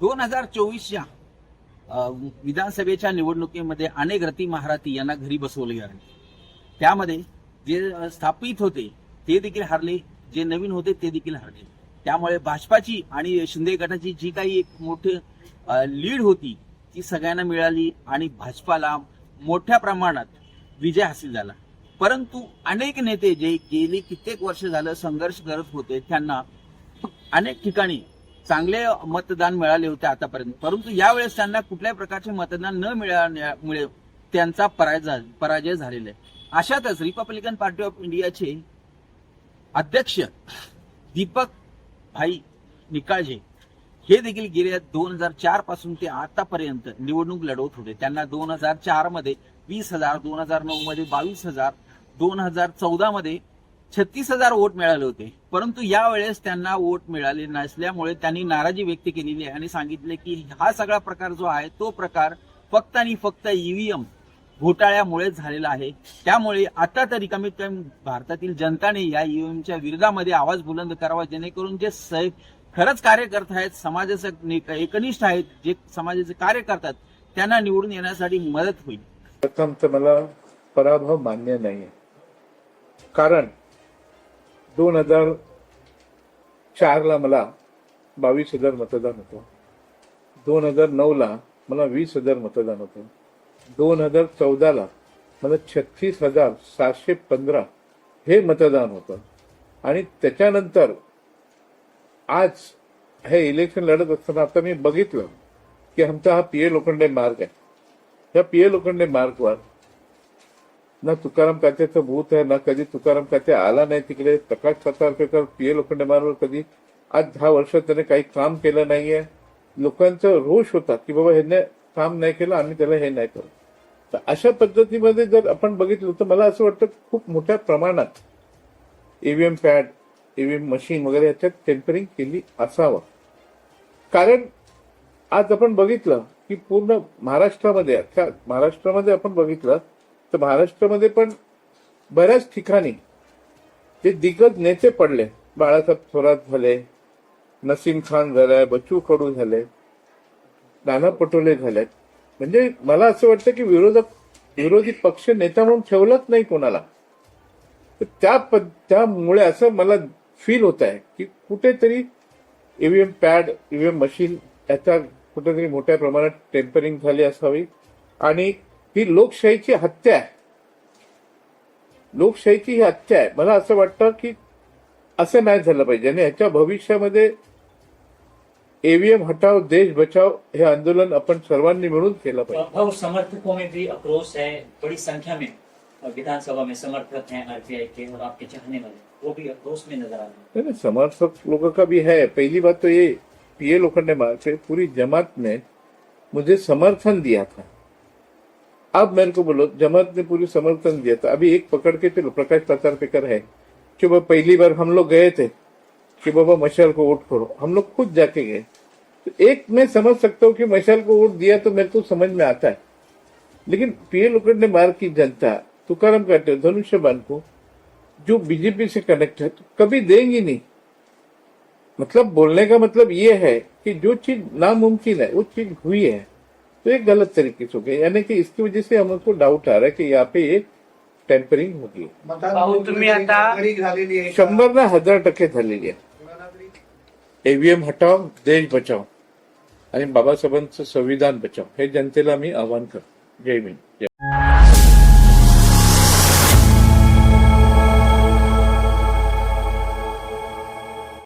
दोन हजार चोवीसच्या विधानसभेच्या निवडणुकीमध्ये अनेक रती महारथी यांना घरी बसवले गेले. त्यामध्ये जे स्थापित होते ते देखील हारले जे नवीन होते ते देखील हारले. त्यामुळे भाजपाची आणि शिंदे गटाची जी काही एक मोठी लीड होती ती सगळ्यांना मिळाली आणि भाजपाला मोठ्या प्रमाणात विजय हासिल झाला. परंतु अनेक नेते जे गेली कित्येक वर्ष झालं संघर्ष करत होते त्यांना अनेक ठिकाणी चांगले मतदान मिळाले होते आतापर्यंत. परंतु यावेळेस त्यांना कुठल्याही प्रकारचे मतदान न मिळाल्यामुळे त्यांचा पराजय पराजय झालेला आहे. अशातच रिपब्लिकन पार्टी ऑफ इंडियाचे अध्यक्ष दीपक भाई निकाळजे हे देखील गेल्या दोन हजार चारपासून ते आतापर्यंत निवडणूक लढवत होते. त्यांना दोन हजार चारमध्ये वीस हजार दोन हजार नऊ मध्ये बावीस हजार दोन हजार चौदा मध्ये छत्तीस हजार वोट मिळाले होते. परंतु यावेळेस त्यांना वोट मिळाले नसल्यामुळे त्यांनी नाराजी व्यक्त केलेली आहे आणि सांगितले की हा सगळा प्रकार जो आहे तो प्रकार फक्त आणि फक्त ईव्हीएम घोटाळ्यामुळे झालेला आहे. त्यामुळे आता तरी कमीत कमी भारतातील जनताने या ईव्हीएमच्या विरोधामध्ये आवाज बुलंद करावा जेणेकरून जे स- खरंच कार्य करत आहेत समाजाचे एकनिष्ठ आहेत जे समाजाचे कार्य करतात त्यांना निवडून येण्यासाठी मदत होईल. प्रथम तर मला पराभव मान्य नाही कारण दोन हजार चारला मला बावीस हजार मतदान होतं. दोन हजार नऊला मला वीस हजार मतदान होतं. दोन हजार चौदाला मला छत्तीस हजार सातशे पंधरा हे मतदान होतं. आणि त्याच्यानंतर आज हे इलेक्शन लढत असताना आता मी बघितलं की आमचा हा पी ए लोखंडे मार्ग आहे. ह्या पी ए लोखंडे मार्गवर ना तुकाराम कात्याचं भूत आहे ना कधी तुकाराम कात्या आला नाही तिकडे प्रकाश सातारकर पी ए लोखंडे कधी आज दहा वर्ष त्याने काही काम केलं नाहीये. लोकांचा रोष होता की बाबा ह्याने काम नाही केलं आम्ही त्याला हे नाही करू. तर अशा पद्धतीमध्ये जर आपण बघितलं तर मला असं वाटतं खूप मोठ्या प्रमाणात ईव्हीएम पॅड ईव्हीएम मशीन वगैरे याच्यात टेम्परिंग केली असावं. कारण आज आपण बघितलं की पूर्ण महाराष्ट्रामध्ये अख्ख्या महाराष्ट्रामध्ये आपण बघितलं तर महाराष्ट्रामध्ये पण बऱ्याच ठिकाणी जे दिग्गज नेते पडले बाळासाहेब थोरात झाले नसीम खान झालाय बच्चू कडू झाले नाना पटोले झालेत. म्हणजे मला असं वाटतं की विरोधक विरोधी पक्ष नेता म्हणून ठेवलाच नाही कोणाला. तर त्या पद- त्यामुळे असं मला फील होत आहे की कुठेतरी ईव्हीएम पॅड ईव्हीएम मशीन याचा कुठेतरी मोठ्या प्रमाणात टेम्परिंग झाली असावी. आणि ही लोकशाहीची हत्या आहे. लोकशाहीची ही हत्या आहे. मला असं वाटतं की असं नाही झालं पाहिजे. आणि याच्या भविष्यामध्ये ईव्हीएम हटाव देश बचाव हे आंदोलन आपण सर्वांनी मिळून केलं पाहिजे. भाव समर्थकों में भी आक्रोश है बड़ी संख्या में विधानसभा में समर्थक हैं आरपीआई के और आपके चाहने वाले वो भी आक्रोश में नजर आ रहे हैं। समर्थक लोगों का भी है? पहली बात तो ये पीए लोखंडे मार्ग से पूरी जमात ने मुझे समर्थन दिया था। अब मेरे को बोलो, जमात ने पूरी समर्थन दिया था। अभी एक पकड़ के चलो, प्रकाश पातारपेकर है। कि वो पहली बार हम लोग गए थे कि बाबा मशाल को वोट करो। हम लोग खुद जाके गए। तो एक मैं समझ सकता हूँ कि मशाल को वोट दिया तो मेरे को समझ में आता है। लेकिन पीए ने मार की जनता, तुकाराम काटे धनुष्यबान को, जो बीजेपी से कनेक्ट है तो कभी देंगी नहीं। मतलब बोलने का मतलब ये है कि जो चीज़ नामुमकिन है, वो चीज़ हुई है। तो ये गलत तरीके से हो गया। यानी कि इसकी वजह से हमको डाउट आ रहा है कि यहाँ पे एक टेम्परिंग होगी भाऊ, तुम्ही आता- झालेली आहे शंभर ना हजार टक्के झालेली आहे एव्हीएम हटाव देश बचाव आणि बाबासाहेबांचं संविधान बचाव हे जनतेला मी आवाहन करतो। जय जय